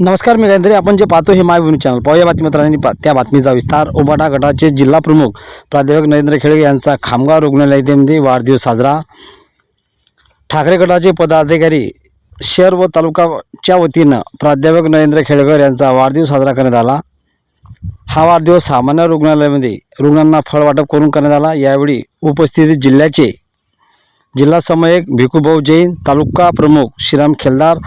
नमस्कार मी गायत्री आपण जे पाहतो हे माय चॅनल. पाहूया बातमीपत्रांनी पा त्या बातमीचा विस्तार. उबाटा गटाचे जिल्हा प्रमुख प्राध्यापक नरेंद्र खेळगे यांचा खामगाव रुग्णालय येथे वाढदिवस साजरा. ठाकरे गटाचे पदाधिकारी शहर व तालुकाच्या वतीनं प्राध्यापक नरेंद्र खेळकर यांचा वाढदिवस साजरा करण्यात आला. हा वाढदिवस सामान्य रुग्णालयामध्ये रुग्णांना फळ वाटप करून करण्यात आला. यावेळी उपस्थित जिल्ह्याचे जिल्हा समयक भिकूभाऊ जैन तालुका प्रमुख श्रीराम खेलदार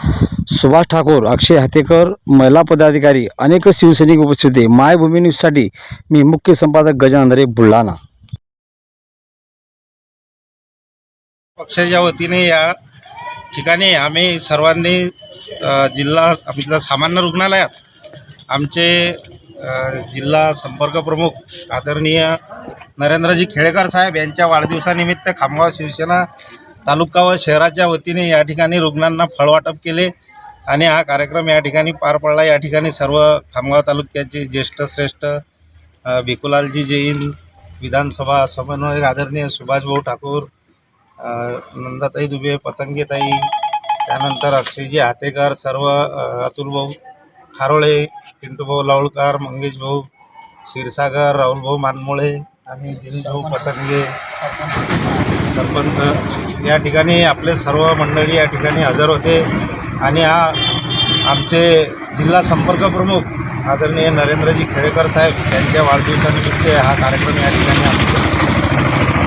सुभाष ठाकूर अक्षय हातेकर महिला पदाधिकारी अनेक शिवसैनिक उपस्थित होते. मायभूमी न्यूजसाठी मी मुख्य संपादक गजानंदरे बुलढाणा. पक्षाच्या वतीने या ठिकाणी आम्ही सर्वांनी जिल्हा आपल्या सामान्य रुग्णालयात आमचे जिल्हा संपर्क प्रमुख आदरणीय नरेंद्रजी खेळेकर साहेब यांच्या वाढदिवसानिमित्त खामगाव शिवसेना तालुका व शहराच्या वतीने या ठिकाणी रुग्णांना फळवाटप केले आणि हा कार्यक्रम या ठिकाणी पार पडला. या ठिकाणी सर्व खामगाव तालुक्याचे ज्येष्ठ श्रेष्ठ भिकुलालजी जैन विधानसभा समन्वयक आदरणीय सुभाषभाऊ ठाकूर नंदाताई दुबे पतंगेताई त्यानंतर अक्षयजी हातेकर सर्व अतुलभाऊ खारोळे पिंटूभाऊ लावळकर मंगेशभाऊ क्षीरसागर राहुलभाऊ मानमोळे आणि दिलीपभाऊ पतंगे सरपंच. या ठिकाणी आपले सर्व मंडळी या ठिकाणी हजर होते. आणि हा आमचे जिल्हा संपर्क प्रमुख आदरणीय नरेंद्रजी खेडेकर साहेब यांच्या वाढदिवसानिमित्त हा कार्यक्रम या ठिकाणी आम्ही